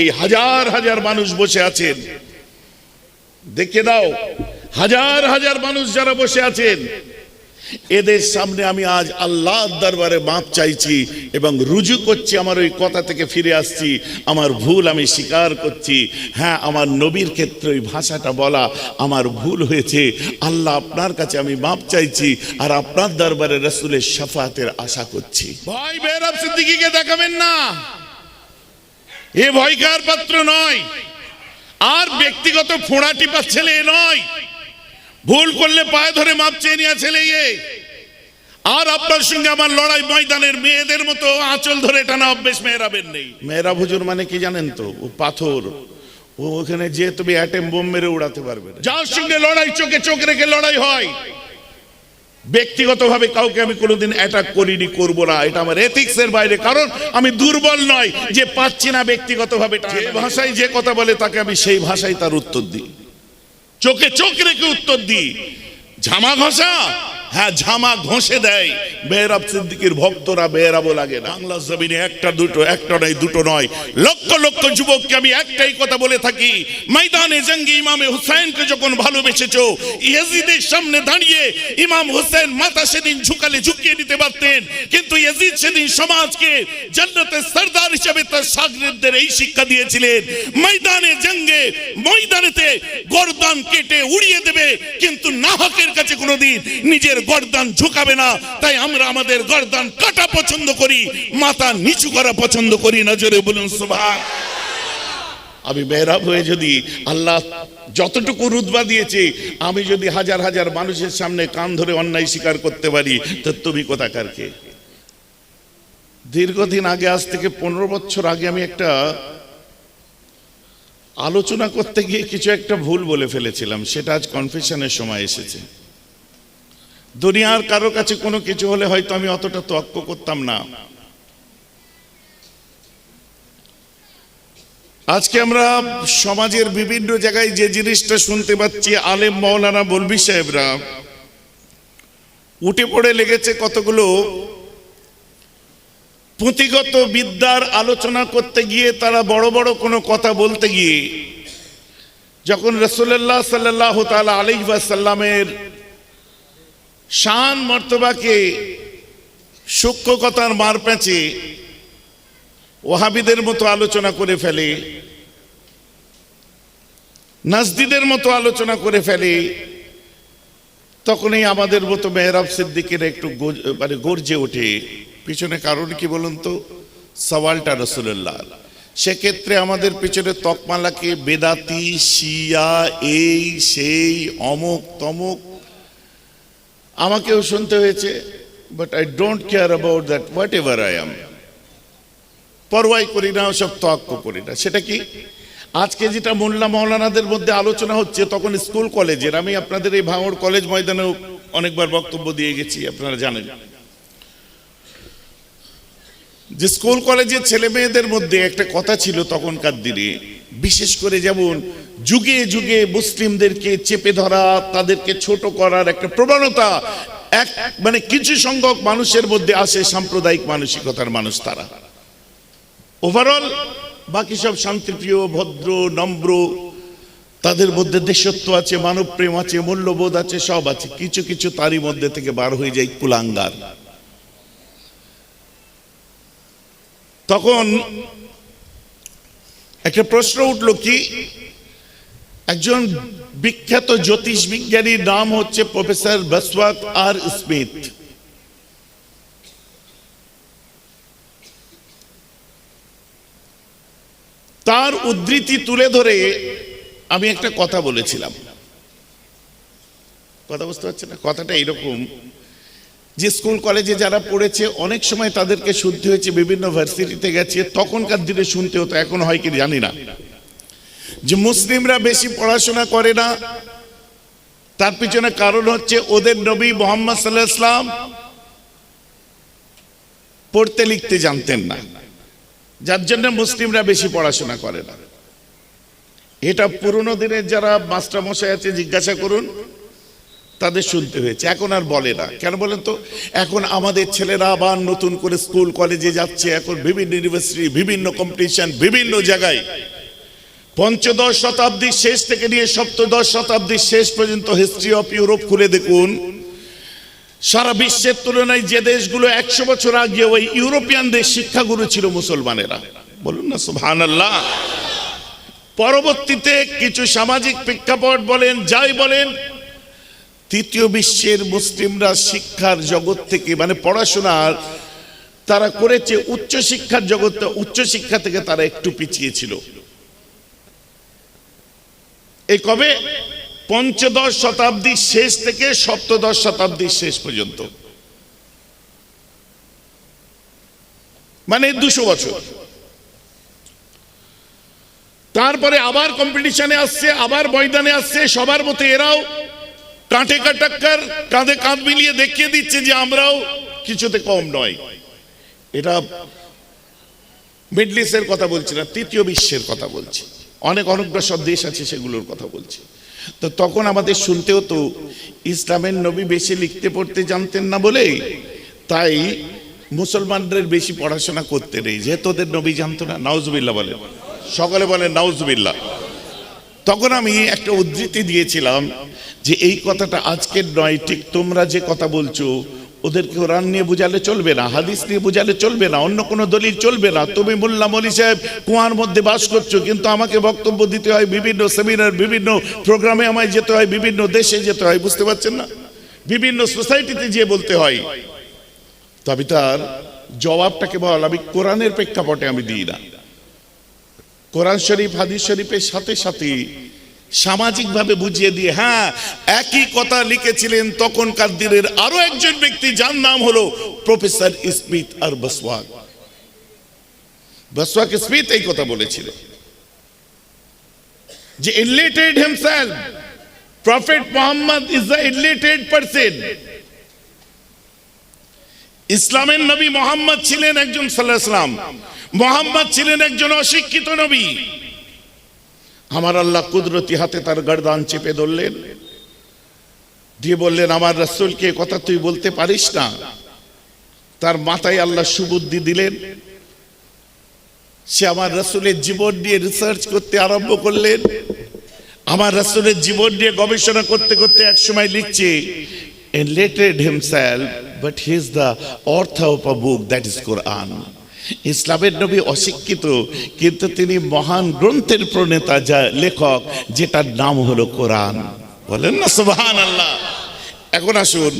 এই হাজার হাজার মানুষ বসে আছেন। দেখে দাও হাজার হাজার মানুষ যারা বসে আছেন, এদের সামনে আমি আজ আল্লাহ দরবারে মাপ চাইছি এবং রুজু করছি, আমার ওই কথা থেকে ফিরে আসছি, আমার ভুল আমি স্বীকার করছি। হ্যাঁ আমার নবীর ক্ষেত্রে ওই ভাষাটা বলা আমার ভুল হয়েছে। আল্লাহ আপনার কাছে আমি মাপ চাইছি আর আপনার দরবারে রসুলের সাফাতের আশা করছি। ভাই বেরব সিদ্দিকিকে দেখাবেন না। এ ভয়কার পাত্র নয়। আর ব্যক্তিগত ফোঁড়া টিপার ছেলে নয়। ভুল করলে পায়ে ধরে মাপ চেয়ে নেওয়া ছেলে ইয়ে আর আপনার সঙ্গে আমার লড়াই ময়দানের মেয়েদের মতো আঁচল ধরে টানা অভ্যেস মেয়েরাবেন নেই। মেয়েরা হুজুর মানে কি জানেন তো? ও পাথর। ও ওখানে যে তুমি অ্যাটেম বোম মেরে উড়াতে পারবে যার সঙ্গে লড়াই চোখে চোখ রেখে লড়াই হয় ব্যক্তিগতভাবে কাউকে আমি কোনোদিন অ্যাটাক করিনি, করব না। এটা আমার এথিক্সের বাইরে। কারণ আমি দুর্বল নয় যে পাচ্ছি না ব্যক্তিগতভাবে যে ভাষায় যে কথা বলে তাকে আমি সেই ভাষায় তার উত্তর দিই। চোখে চোখ রেখে উত্তর দিই। ঝামা ঘষা হ্যাঁ ঝামা ঘষে দেয়। সিদ্দিকির ভক্তরা লাগে বাংলা জমিনে একটা দুটো, একটা নয়, দুটো নয়। লক্ষ লক্ষ যুবককে আমি একটাই কথা বলে থাকি। ময়দানে জঙ্গি ইমামে হুসাইনকে যখন ভালোবেসেছো, ইয়াজিদের সামনে দাঁড়িয়ে ইমাম মাথা সেদিন ঝুকালে ঝুঁকিয়ে দিতে পারতেন। কিন্তু ইয়াজিদ সেদিন সমাজকে জান্নাতের সর্দার হিসেবে তার সাগরেদদের এই শিক্ষা দিয়েছিলেন। ময়দানে জঙ্গে, ময়দানেতে গর্দান কেটে উড়িয়ে দেবে, কিন্তু নাহকের কাছে কোনোদিন নিজের গর্দান ঝুঁকাবে না। তাই আমরা আমাদের গর্দান কাটা পছন্দ করি, মাথা নিচু করা পছন্দ করি নজরে বলুন, সুবহান। আমি বেহরাব হয়ে যদি আল্লাহ যতটুকু রুদবা দিয়েছে, আমি যদি হাজার হাজার মানুষের সামনে কান ধরে অন্যায় স্বীকার করতে পারি, তো তুমি কোথাকার কে? দীর্ঘদিন আগে, আজ থেকে পনেরো বছর আগে আমি একটা আলোচনা করতে গিয়ে কিছু একটা ভুল বলে ফেলেছিলাম, সেটা আজ কনফেশনের সময় এসেছে। দুনিয়ার কারও কাছে কোনো কিছু হলে হয়তো আমি অতটা তক্ক করতাম না। আজকে আমরা সমাজের বিভিন্ন জায়গায় যে জিনিসটা শুনতে পাচ্ছি, আলেম মৌলানা বলবি সাহেবরা, উঠে পড়ে লেগেছে কতগুলো পুঁথিগত বিদ্যার আলোচনা করতে গিয়ে তারা বড় বড় কোনো কথা বলতে গিয়ে, যখন রসুল্লাহ সাল্লাহ তালা আলিবাসাল্লামের শান মর্তবাকে সূক্ষ্ম কথার মার প্যাঁচে ওহাবিদের মতো আলোচনা করে ফেলে। নাজদিদের মতো আলোচনা করে ফেলে। তখনই আমাদের মতো মেহরাব সিদ্দিকের একটু মানে গর্জে ওঠে পিছনে কারণ কি বলুন তো? সওয়ালটা রসুল্লাহ সেক্ষেত্রে আমাদের পিছনে তকমালাকে বেদাতি, শিয়া, এই, সেই, অমুক, তমুক আমাকেও শুনতে হয়েছে but I don't care about that whatever I am পরোয়াই করি না, ওসব তক্ক করি না। সেটা কি? আজকে যেটা মোল্লা মৌলানাদের মধ্যে আলোচনা হচ্ছে, তখন স্কুল কলেজের, আমি আপনাদের এই ভাঙড় কলেজ ময়দানেও অনেকবার বক্তব্য দিয়ে গেছি, আপনারা জানেন। যে স্কুল কলেজের ছেলে মেয়েদের মধ্যে একটা কথা ছিল তখনকার দিনে বিশেষ করে যেমন যুগে যুগে মুসলিমদেরকে চেপে ধরা, তাদেরকে ছোট করার একটা প্রবণতা, এক মানে কিছু সংখ্যক মানুষের মধ্যে আসে সাম্প্রদায়িক মানসিকতার মানুষ তারা। ওভারঅল বাকি সব শান্তিপ্রিয়, ভদ্র, নম্র, তাদের মধ্যে দেশত্ব আছে মানব প্রেম আছে, মূল্যবোধ আছে, সব আছে। কিছু কিছু তারই মধ্যে থেকে বার হয়ে যায় কুলাঙ্গার। তখন একটা প্রশ্ন উঠল কি? একজন বিখ্যাত জ্যোতিষ বিজ্ঞানীর নাম হচ্ছে প্রফেসর বসওয়াত আর স্মিথ। তার উদ্ধৃতি তুলে ধরে আমি একটা কথা বলেছিলাম। কথা বুঝতে পারছেন না? কথাটা এরকম যে স্কুল কলেজে যারা পড়েছে, অনেক সময় তাদেরকে শুনতে হয়েছে, বিভিন্ন ভার্সিটিতে গেছে, তখনকার দিনে শুনতে হতো, এখন হয় কি জানি না। যে মুসলিমরা বেশি পড়াশোনা করে না, তার পিছনে কারণ হচ্ছে ওদের নবী মোহাম্মদ সাল্লাহ ইসলাম পড়তে লিখতে জানতেন না। যার জন্য মুসলিমরা বেশি পড়াশোনা করে না। এটা পুরনো দিনের যারা মাস্টার মশাই আছে, জিজ্ঞাসা করুন তাদের শুনতে হয়েছে। এখন আর বলে না। কেন বলেন তো? এখন আমাদের ছেলেরা আবার নতুন করে স্কুল, কলেজে যাচ্ছে। এখন বিভিন্ন ইউনিভার্সিটি, বিভিন্ন কম্পিটিশন, বিভিন্ন জায়গায়। পঞ্চদশ শতাব্দীর শেষ থেকে নিয়ে সপ্তদশ শতাব্দীর শেষ পর্যন্ত হিস্ট্রি অফ ইউরোপ খুলে দেখুন। সারা বিশ্বের তুলনায় যে দেশগুলো একশো বছর আগে ওই ইউরোপিয়ানদের শিক্ষাগুরু ছিল মুসলমানেরা। বলুন না সুবহান আল্লাহ পরবর্তীতে কিছু সামাজিক প্রেক্ষাপট বলেন, যাই বলেন তৃতীয় বিশ্বের মুসলিমরা শিক্ষার জগৎ থেকে মানে পড়াশোনার, তারা করেছে উচ্চ শিক্ষার জগৎ উচ্চ শিক্ষা থেকে তারা একটু পিছিয়ে ছিল। এই কবে? পঞ্চদশ শতাব্দীর শেষ থেকে সপ্তদশ শতাব্দীর শেষ পর্যন্ত। মানে দুশো বছর। তারপরে আবার কম্পিটিশনে আসছে, আবার ময়দানে আসছে, সবার মতো এরাও কাঁটে কাটাক্কার কাঁধে কাঁধ মিলিয়ে দেখিয়ে দিচ্ছে যে আমরাও কিছুতে কম নয়। এটা মিডল ইস্টের কথা বলছি না, তৃতীয় বিশ্বের কথা বলছি। অনেক অনগ্রসর দেশ আছে সেগুলোর কথা বলছি। তো তখন আমাদের শুনতে হতো, ইসলামের নবী বেশি লিখতে পড়তে জানতেন না বলে তাই মুসলমানদের বেশি পড়াশোনা করতে নেই, যেহেতু ওদের নবী জানতো না নাউজবিল্লা বলে সকলে বলে নাউজবিল্লা তখন আমি একটা উদ্ধৃতি দিয়েছিলাম যে এই কথাটা আজকের নয়, ঠিক তোমরা যে কথা বলছো, ওদেরকে কোরআন নিয়ে বুঝালে চলবে না, হাদিস নিয়ে বুঝালে চলবে না, অন্য কোনো দলিল চলবে না। তুমি মোল্লা মলি সাহেব কুয়ার মধ্যে বাস করছ, কিন্তু আমাকে বক্তব্য দিতে হয় বিভিন্ন সেমিনার বিভিন্ন প্রোগ্রামে আমায় যেতে হয়, বিভিন্ন দেশে যেতে হয়, বুঝতে পারছেন না? বিভিন্ন সোসাইটিতে যেয়ে বলতে হয়। তবে তার জবাবটাকে বল, আমি কোরআনের প্রেক্ষাপটে আমি দিই না। কোরআন শরীফ, হাদিস শরীফের সাথে সাথে সামাজিকভাবে বুঝিয়ে দিয়ে হ্যাঁ একই কথা লিখেছিলেন তখনকার দিনের আরও একজন ব্যক্তি যার নাম হলো প্রফেসর স্মিথ আর বসওয়াক। বসওয়াক স্মিথ এই কথা বলেছিল যে enlightened himself prophet muhammad is the enlightened person ইসলামের নবী মোহাম্মদ ছিলেন একজন সাল্লাহ ইসলাম মোহাম্মদ ছিলেন একজন অশিক্ষিত নবী। আমার আল্লাহ কুদরতি হাতে তার গর্দান চেপে ধরলেন। দিয়ে বললেন, আমার রসুলকে কথা তুই বলতে পারিস না? তার মাথায় আল্লাহ সুবুদ্ধি দিলেন। সে আমার রসুলের জীবন নিয়ে রিসার্চ করতে আরম্ভ করলেন। আমার রসুলের জীবন নিয়ে গবেষণা করতে করতে এক সময় লিখছে, enlightened himself. But he is the author of a book, that is Quran. ইসলামের নবী অশিক্ষিত, কিন্তু তিনি মহান গ্রন্থের প্রণেতা, যা লেখক, যেটার নাম হলো কোরআন। বলেন না সুবহান আল্লাহ এখন আসুন।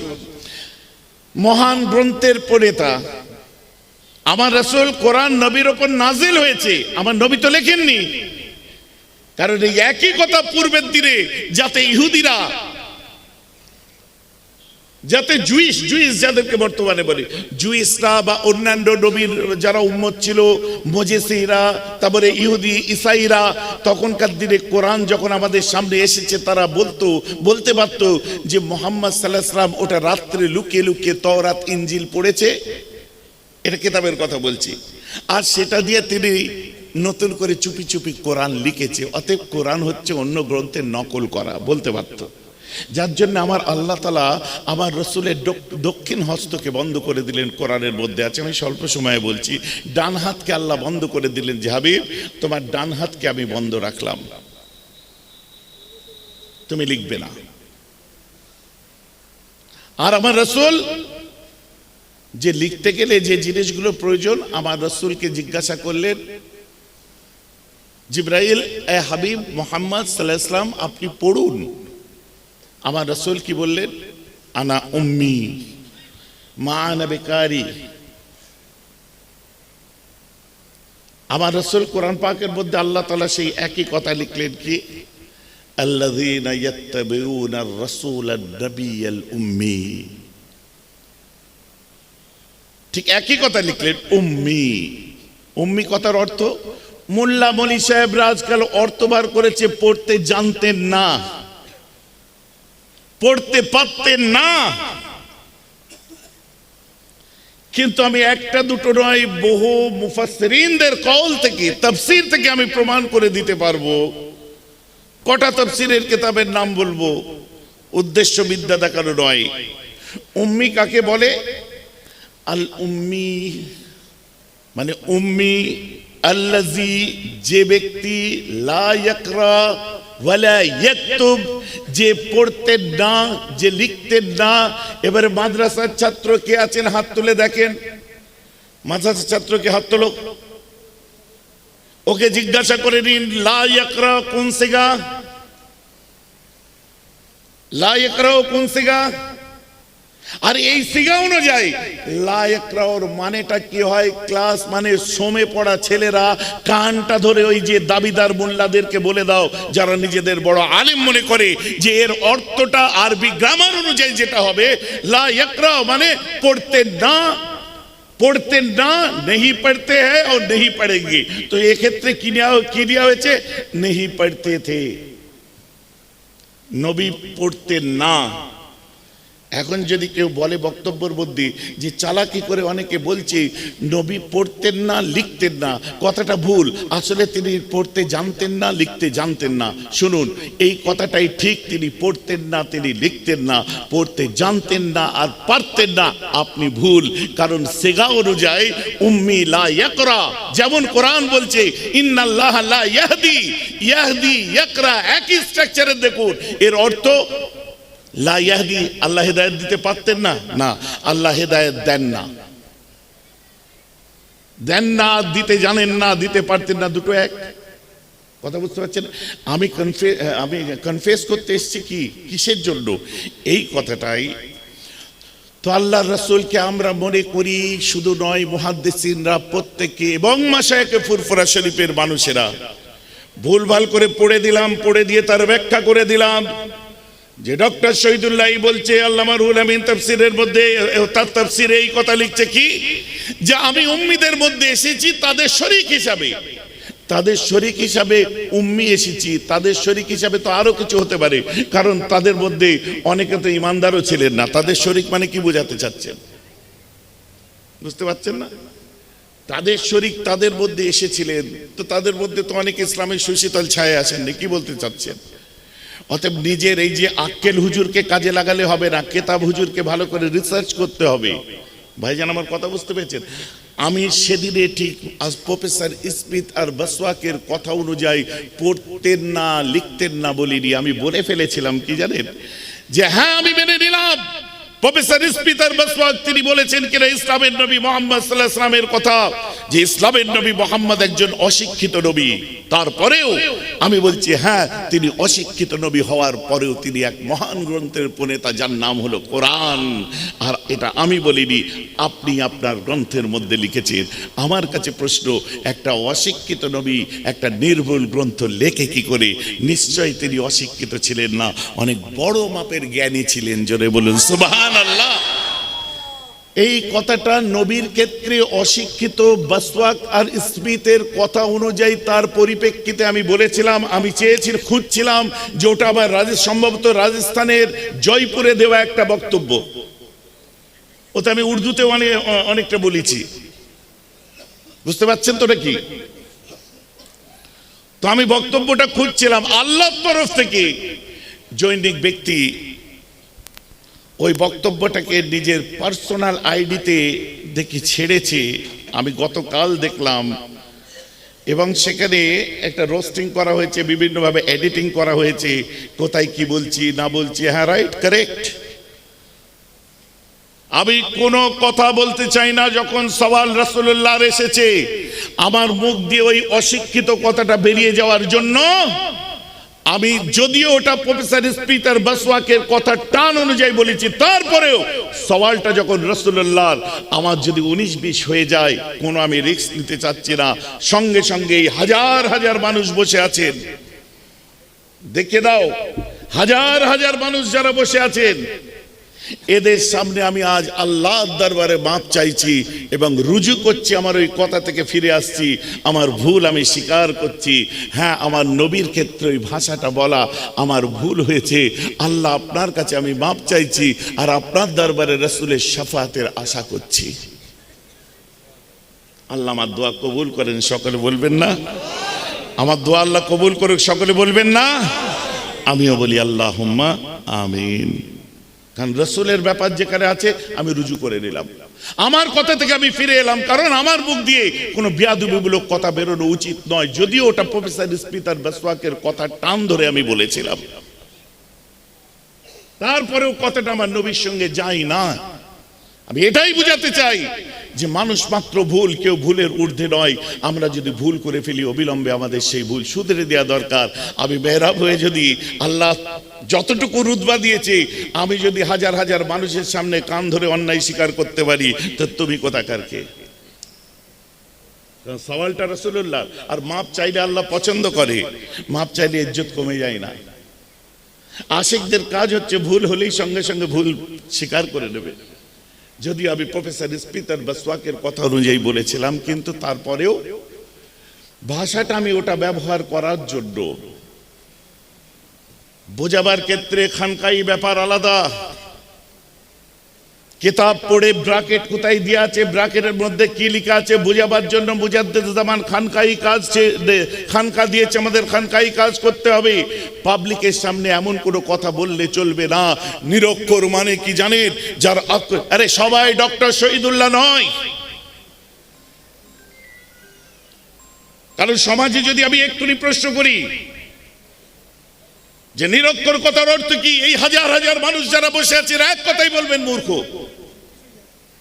মহান গ্রন্থের প্রণেতা, আমার রসুল কোরআন নবীর ওপর নাজিল হয়েছে, আমার নবী তো লেখেননি। কারণ এই একই কথা পূর্বের দিনে, যাতে ইহুদিরা যাতে জুইস জুইস যাদেরকে বর্তমানে বলে জুইসরা বা অন্যান্য নবীর যারা উম্মত ছিল, মজেসিরা, তারপরে ইহুদি, ইসাইরা, তখনকার দিনে কোরআন যখন আমাদের সামনে এসেছে, তারা বলতো, বলতে পারতো যে মোহাম্মদ সাল্লাহ সাল্লাম ওটা রাত্রে লুকিয়ে লুকিয়ে তওরাত ইঞ্জিল পড়েছে। এটা কেতাবের কথা বলছি। আর সেটা দিয়ে তিনি নতুন করে চুপি চুপি কোরআন লিখেছে, অতএব কোরআন হচ্ছে অন্য গ্রন্থের নকল করা, বলতে পারতো। যার জন্য আমার আল্লাহ তালা আমার রসুলের দক্ষিণ হস্তকে বন্ধ করে দিলেন কোরআনের মধ্যে আছে। আমি স্বল্প সময়ে বলছি, ডান হাতকে আল্লাহ বন্ধ করে দিলেন যে, হাবিব, তোমার ডান হাতকে আমি বন্ধ রাখলাম। তুমি লিখবে না। আর আমার রসুল, যে লিখতে গেলে যে জিনিসগুলো প্রয়োজন, আমার রসুলকে জিজ্ঞাসা করলেন, জিব্রাইল, এ হাবিব মোহাম্মদ সাল্লাহ আপনি পড়ুন। আমার রসুল কি বললেন আনা উম্মি মা আনা বেকারি আমার রসুল কোরআন পাকের মধ্যে আল্লাহ তালা সেই একই কথা লিখলেন কি الذين يتبعون الرسول النبي الأمي ঠিক একই কথা লিখলেন উম্মি উম্মি কথার অর্থ মোল্লা মলি সাহেবরা আজকাল অর্থ বার করেছে পড়তে জানতেন না পড়তে পারতেন না। কিন্তু আমি একটা দুটো নয়, বহু মুফাসসিরিনদের কল থেকে, তাফসীর থেকে আমি প্রমাণ করে দিতে পারব। কটা তাফসীরের কিতাবের নাম বলব? উদ্দেশ্য বিদ্যা দেখানো নয়। উম্মি কাকে বলে? আল উম্মি মানে উম্মি আল্লাজি যে ব্যক্তি লা ইয়াকরা যে পড়তেন না, যে লিখতেন না। এবারে মাদ্রাসার ছাত্র কে আছেন? হাত তুলে দেখেন। মাদ্রাসার ছাত্রকে হাত তোলো। ওকে জিজ্ঞাসা করে নিন, লা কোন সিগা? লা কোন সিগা? আর এই সিগা অনুযায়ী লায়করাওর মানেটা কি হয়? ক্লাস মানে সোমে পড়া ছেলেরা কানটা ধরে ওই যে দাবিদার মোল্লাদেরকে বলে দাও, যারা নিজেদের বড় আলেম মনে করে যে এর অর্থটা আরবি গ্রামার অনুযায়ী যেটা হবে, লায়করাও মানে পড়তে না পড়তে না, নেহি পড়তে হ্যাঁ ও নেহি পড়েঙ্গে তো এক্ষেত্রে কি নেওয়া কি নেওয়া হয়েছে? নেহি পড়তে থে। নবী পড়তে না। এখন যদি কেউ বলে বক্তব্যের মধ্যে যে চালাকি করে অনেকে বলছে, নবী পড়তেন না, লিখতেন না, কথাটা ভুল। আসলে তিনি পড়তে জানতেন না, লিখতে জানতেন না। শুনুন, এই কথাটাই ঠিক, তিনি পড়তেন না, তিনি লিখতেন না। পড়তে জানতেন না আর পারতেন না, আপনি ভুল। কারণ সেগা অনুযায়ী, উম্মি লা ইয়াকরা। যেমন কোরআন বলছে, ইন্নাল্লাহ লা ইয়াহদি ইয়াহদি, ইয়াকরা, একই স্ট্রাকচারে দেখুন। এর অর্থ লা ইয়াহদি, আল্লাহ হেদায়েত দিতে পারতেন না? না। আল্লাহ হেদায়েত দেন না। দেন না, দিতে জানেন না, দিতে পারতেন না, দুটো এক। কথা বুঝতে পারছেন? আমি কনফে- আমি কনফেস করতে এসেছি কি? কিসের জন্য? এই কথাটাই। তো আল্লাহ রসুলকে আমরা মনে করি, শুধু নয়, মুহাদ্দিসিনরা প্রত্যেকে এবং মাসায়কে ফুরফুরা শরীফের মানুষেরা। ভুলভাল করে পড়ে দিলাম, পড়ে দিয়ে তার ব্যাখ্যা করে দিলাম। যে ডক্টর শহীদুল্লাহ বলছে আমিন তাফসিরের মধ্যে তার এই কথা লিখছে কি? যে আমি উম্মিদের মধ্যে এসেছি, তাদের শরিক হিসাবে। তাদের শরিক হিসাবে উম্মি এসেছি, তাদের শরিক হিসাবে তো আরও কিছু হতে পারে, কারণ তাদের মধ্যে অনেকে তো ইমানদারও ছিলেন না। তাদের শরিক মানে কি বোঝাতে চাচ্ছেন? বুঝতে পারছেন না? তাদের শরিক তাদের মধ্যে এসেছিলেন, তো তাদের মধ্যে তো অনেক ইসলামের সুশীতল ছায়া আসেননি কি বলতে চাচ্ছেন? অতএব নিজের এই যে আক্কেল হুজুরকে কাজে লাগালে হবে না, কেতাব হুজুরকে ভালো করে রিসার্চ করতে হবে। ভাইজান আমার কথা বুঝতে পেরেছেন? আমি সেদিনে ঠিক আজ প্রফেসর স্মিথ আর বসওয়াকের কথা অনুযায়ী পড়তেন না, লিখতেন না বলিনি। আমি বলে ফেলেছিলাম, কি জানেন? যে হ্যাঁ আমি মেনে নিলাম। প্রফেসর আর বসওয়াক তিনি বলেছেন কিনা, ইসলামের নবী মোহাম্মদ সাল্লাহ কথা, যে ইসলামের নবী মোহাম্মদ একজন অশিক্ষিত নবী। তারপরেও আমি বলছি হ্যাঁ তিনি অশিক্ষিত নবী হওয়ার পরেও তিনি এক মহান গ্রন্থের প্রণেতা, যার নাম হলো কোরআন। আর এটা আমি বলিনি, আপনি আপনার গ্রন্থের মধ্যে লিখেছেন, আমার কাছে প্রশ্ন, একটা অশিক্ষিত নবী, একটা নির্ভুল গ্রন্থ লেখে কি করে? নিশ্চয়ই তিনি অশিক্ষিত ছিলেন না, অনেক বড় মাপের জ্ঞানী ছিলেন, জোরে বলুন সুবহান আল্লাহ এই কথাটা নবীর ক্ষেত্রে অশিক্ষিত, বাসওয়াক আর স্মিতের কথা অনুযায়ী তার পরিপ্রেক্ষিতে আমি বলেছিলাম, আমি চেয়েছি, খুঁজছিলাম যে ওটা আমার সম্ভবত রাজস্থানের জয়পুরে দেওয়া একটা বক্তব্য। ওতে আমি উর্দুতে অনেক অনেকটা বলেছি। বুঝতে পারছেন তো কি? তো আমি বক্তব্যটা খুঁজছিলাম, আল্লাহর তরফ থেকে। জৈনিক ব্যক্তি ওই বক্তব্যটাকে নিজের পার্সোনাল আইডিতে দেখি ছেড়েছে। আমি গতকাল দেখলাম। এবং সেখানে একটা রোস্টিং করা হয়েছে, বিভিন্নভাবে এডিটিং করা হয়েছে। কোথায় কি বলছি, না বলছি হ্যাঁ রাইট, কারেক্ট। আমি কোনো কথা বলতে চাই না যখন সওয়াল রাসূলুল্লাহ এসেছে। আমার মুখ দিয়ে ওই অশিক্ষিত কথাটা বেরিয়ে যাওয়ার জন্য আমি যদিও ওটা প্রফেসর স্পিতার বাসওয়াকের কথা টান অনুযায়ী বলেছি, তারপরেও সওয়ালটা যখন রসুল্লাহ আমার যদি উনিশ বিশ হয়ে যায়, কোনো আমি রিস্ক নিতে চাচ্ছি না। সঙ্গে সঙ্গে হাজার হাজার মানুষ বসে আছেন। দেখে দাও, হাজার হাজার মানুষ যারা বসে আছেন। এদের সামনে আমি আজ আল্লাহর দরবারে মাপ চাইছি এবং রুজু করছি, আমার ওই কথা থেকে ফিরে আসছি। আমার ভুল আমি স্বীকার করছি। হ্যাঁ আমার নবীর ক্ষেত্রে ওই ভাষাটা বলা আমার ভুল হয়েছে। আল্লাহ আপনার কাছে আমি মাপ চাইছি আর আপনার দরবারে রসুলের সাফাতের আশা করছি। আল্লাহ আমার দোয়া কবুল করেন, সকলে বলবেন না? আমার দোয়া আল্লাহ কবুল করুক, সকলে বলবেন না? আমিও বলি আল্লাহ আমিন। কারণ রসুলের ব্যাপার যেখানে আছে, আমি রুজু করে নিলাম। আমার কথা থেকে আমি ফিরে এলাম, কারণ আমার মুখ দিয়ে কোনো বিয়াদুবিমূলক কথা বেরোনো উচিত নয়, যদিও ওটা প্রফেসর স্পিতার বেসওয়াকের কথা টান ধরে আমি বলেছিলাম। তারপরেও কথাটা আমার নবীর সঙ্গে যাই না। আমি এটাই বুঝাতে চাই যে মানুষ মাত্র ভুল, কেউ ভুলের ঊর্ধ্বে নয়। আমরা যদি ভুল করে ফেলি, অবিলম্বে আমাদের সেই ভুল শুধরে দেওয়া দরকার। আমি বেহরাব হয়ে যদি আল্লাহ যতটুকু রুদবা দিয়েছে, আমি যদি হাজার হাজার মানুষের সামনে কান ধরে অন্যায় স্বীকার করতে পারি, তো তুমি কোথাকার কে? সওয়ালটা রসুল্লাহ আর মাপ চাইলে আল্লাহ পছন্দ করে। মাপ চাইলে ইজ্জত কমে যায় না। আশিকদের কাজ হচ্ছে ভুল হলেই সঙ্গে সঙ্গে ভুল স্বীকার করে নেবে। যদিও আমি প্রফেসর স্পিতার বাসওয়াকের কথা অনুযায়ী বলেছিলাম, কিন্তু তারপরেও ভাষাটা আমি ওটা ব্যবহার করার জন্য বোঝাবার ক্ষেত্রে খানকাই ব্যাপার আলাদা। কিতাব পড়ে ব্রাকেট কোথায় দিয়ে আছে? ব্রাকেটের মধ্যে কি লেখা আছে? বোঝাবার জন্য মুজাদ্দেদ জামান খানকাই কাজ খানকা দিয়েছে আমাদের, খানকাই কাজ করতে হবে। পাবলিকের সামনে এমন কোনো কথা বললে চলবে না। নিরক্ষর মানে কি জানেন? যার আরে সবাই ডক্টর শহীদুল্লাহ নয়। কারণ সমাজে যদি আমি একটুনি প্রশ্ন করি যে নিরক্ষর কথার অর্থ কি? এই হাজার হাজার মানুষ যারা বসে আছে এক কথাই বলবেন, মূর্খ।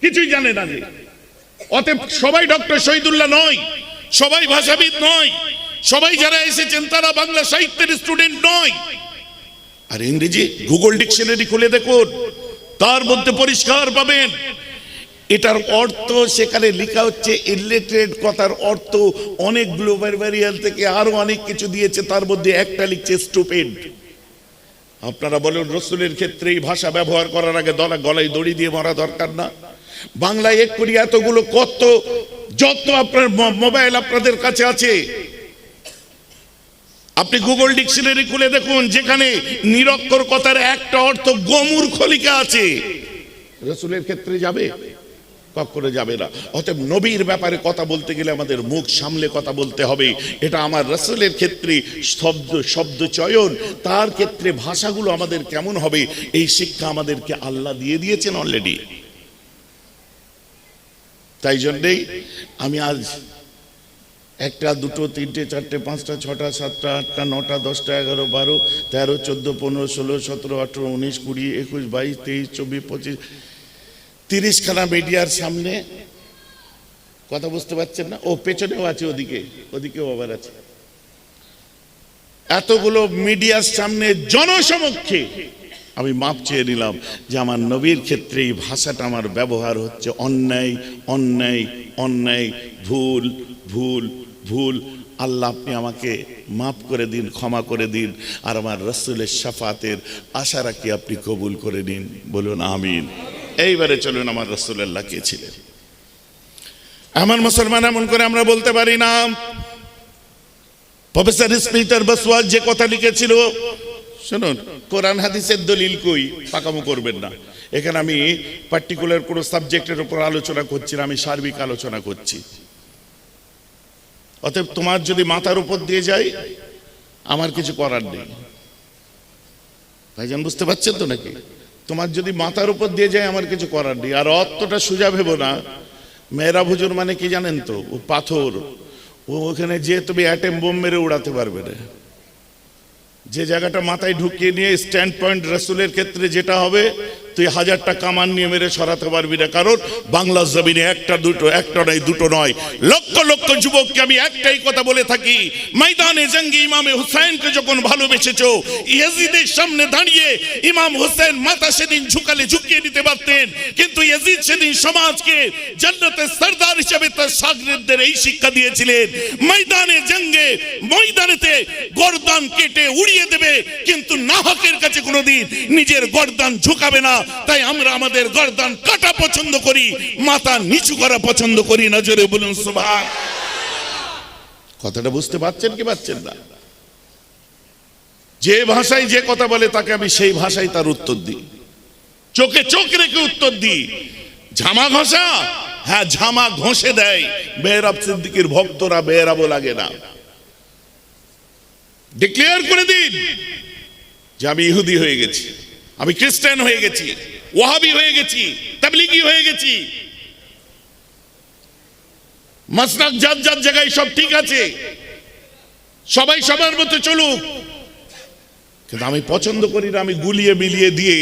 কিছুই জানে না যে। অতএব সবাই ডক্টর শহীদুল্লাহ নয়, সবাই ভাষাবিদ নয়, সবাই যারা এসেছেন, তারা বাংলা সাহিত্যের স্টুডেন্ট নয়। আর ইংরেজি গুগল ডিকশনারি খুলে দেখুন, তার মধ্যে পরিষ্কার পাবেন। এটার অর্থ সেখানে লেখা হচ্ছে ইলেটেড কথার অর্থ অনেক গ্লোবাল ভ্যারিয়াল থেকে আরও অনেক কিছু দিয়েছে, তার মধ্যে একটা লিখছে স্টুপেড আপনারা বলেন, রসুলের ক্ষেত্রে এই ভাষা ব্যবহার করার আগে দলা গলায় দড়ি দিয়ে মরা দরকার না। বাংলায় এক করি এতগুলো কত যত আপনার মোবাইল আপনাদের কাছে আছে। আপনি গুগল ডিকশনারি খুলে দেখুন, যেখানে নিরক্ষর কথার একটা অর্থ গমুর খলিকা আছে। রসুলের ক্ষেত্রে যাবে? কখনো যাবে না। অতএব নবীর ব্যাপারে কথা বলতে গেলে আমাদের মুখ সামলে কথা বলতে হবে। এটা আমার রসুলের ক্ষেত্রে শব্দ শব্দ চয়ন। তার ক্ষেত্রে ভাষাগুলো আমাদের কেমন হবে? এই শিক্ষা আমাদেরকে আল্লাহ দিয়ে দিয়েছেন অলরেডি তাই জন্যেই আমি আজ একটা, দুটো, তিনটে, চারটে, পাঁচটা, ছটা, সাতটা, আটটা, নটা, দশটা, এগারো, বারো, তেরো, চোদ্দ, পনেরো, ষোলো, সতেরো, আঠেরো, উনিশ, কুড়ি, একুশ, বাইশ, তেইশ, চব্বিশ, পঁচিশ তিরিশখানা মিডিয়ার সামনে কথা বুঝতে পারছেন না? ও পেছনেও আছে ওদিকে, ওদিকেও আবার আছে। এতগুলো মিডিয়ার সামনে জনসমক্ষে আমি মাপ চেয়ে নিলাম যে আমার নবীর ক্ষেত্রে এই ভাষাটা আমার ব্যবহার হচ্ছে অন্যায় অন্যায় অন্যায়, ভুল ভুল ভুল। আল্লাহ, আপনি আমাকে মাফ করে দিন, ক্ষমা করে দিন, আর আমার রসুলের সাফাতের আশা রাখি আপনি কবুল করে নিন? বলুন, আমিন। এইবারে চলুন আমার রসুল্লাহ কে ছিলেন এমন মুসলমান এমন করে আমরা বলতে পারি না। প্রফেসর স্পিটার বসওয়াল যে কথা লিখেছিল, শুনুন, কোরআন হাদিসের দলিল কই? পাকামো করবেন না। এখানে আমি পার্টিকুলার কোনো সাবজেক্টের উপর আলোচনা করছি না, আমি সার্বিক আলোচনা করছি। অতএব তোমার যদি মাথার উপর দিয়ে যাই আমার কিছু করার নেই। ভাইজান, বুঝতে পারছেন তো নাকি? তোমার যদি মাথার উপর দিয়ে যায় আমার কিছু করার নেই। আর অতটা সোজা ভেবো না। মেয়েরা ভুজুর মানে কি জানেন তো? ও পাথর। ও ওখানে যে তুমি অ্যাটেম বোম মেরে উড়াতে পারবে না। যে জায়গাটা মাথায় ঢুকিয়ে নিয়ে স্ট্যান্ড পয়েন্ট রসুলের ক্ষেত্রে যেটা হবে তুই হাজারটা কামান নিয়ে মেরে সরাতে পারবি না। কারণ বাংলা জমিনে একটা দুটো, একটা নয়, দুটো নয়। লক্ষ লক্ষ যুবককে আমি একটাই কথা বলে থাকি। ময়দানে জঙ্গি ইমামে হুসাইনকে যখন ভালোবেসেছো, ইয়াজিদের সামনে দাঁড়িয়ে ইমাম হোসেন মাথা সেদিন ঝুঁকালে ঝুঁকিয়ে দিতে পারতেন। কিন্তু ইয়াজিদ সেদিন সমাজকে জান্নাতের সর্দার হিসেবে তার সাগরেদদের এই শিক্ষা দিয়েছিলেন। ময়দানে জঙ্গে, ময়দানেতে গর্দান কেটে উড়িয়ে দেবে, কিন্তু নাহকের কাছে কোনোদিন নিজের গর্দান ঝুঁকাবে না। তাই আমরা আমাদের গর্দান কাটা পছন্দ করি, মাথা নিচু করা পছন্দ করি না, জোরে বলুন সুবহান। কথাটা বুঝতে পারছেন কি পাচ্ছেন না? যে ভাষায় যে কথা বলে, তাকে আমি সেই ভাষায় তার উত্তর দিই। চোখে চোখ রেখে উত্তর দিই। ঝামা ঘষা? হ্যাঁ ঝামা ঘষে দেয়। বেহরাব সিদ্দিকের ভক্তরা বেহরাবও লাগে না। ডিক্লেয়ার করে দিন যে আমি ইহুদি হয়ে গেছি। আমি খ্রিস্টান হয়ে গেছি, ওয়াহাবি হয়ে গেছি, তাবলিগি হয়ে গেছি। মাসনাক যার যার জায়গায় সব ঠিক আছে, সবাই সবার মতো চলুক। কিন্তু আমি পছন্দ করি না, আমি গুলিয়ে মিলিয়ে দিয়ে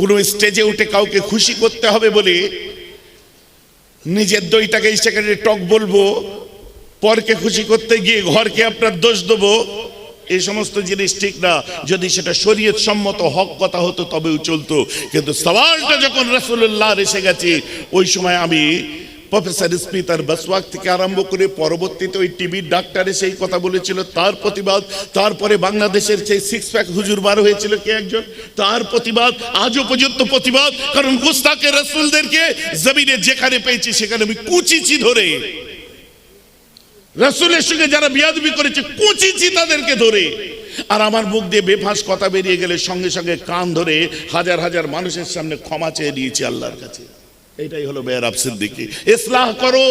কোনো স্টেজে উঠে কাউকে খুশি করতে হবে বলে নিজের দইটাকে সেখানে টক বলব, পরকে খুশি করতে গিয়ে ঘরকে আপনার দোষ দেবো। এই সমস্ত জিনিস ঠিক না। যদি সেটা শরীয়ত সম্মত হক কথা হতো, তবেও চলতো। কিন্তু সওয়ালটা যখন রাসূলুল্লাহ এসে গেছে, ওই সময় আমি প্রফেসর আর বসওয়াক থেকে আরম্ভ করে পরবর্তীতে ওই টিভির ডাক্তার সেই কথা বলেছিল। তার প্রতিবাদ, তারপরে বাংলাদেশের সেই সিক্স প্যাক হুজুর বার হয়েছিল কে একজন? তার প্রতিবাদ, আজও পর্যন্ত প্রতিবাদ। কারণ গুস্তাকে রসুলদেরকে জমিনে যেখানে পেয়েছি, সেখানে আমি কুচিচি ধরে রসুলের সঙ্গে যারা বিয়াদবি করেছে কুচিছি তাদেরকে ধরে। আর আমার মুখ দিয়ে বেফাস কথা বেরিয়ে গেলে সঙ্গে সঙ্গে কান ধরে হাজার হাজার মানুষের সামনে ক্ষমা চেয়ে দিয়েছি আল্লাহর কাছে। এটাই হলো বেয়ার আফসিদ্দিকি ইসলাহ করো।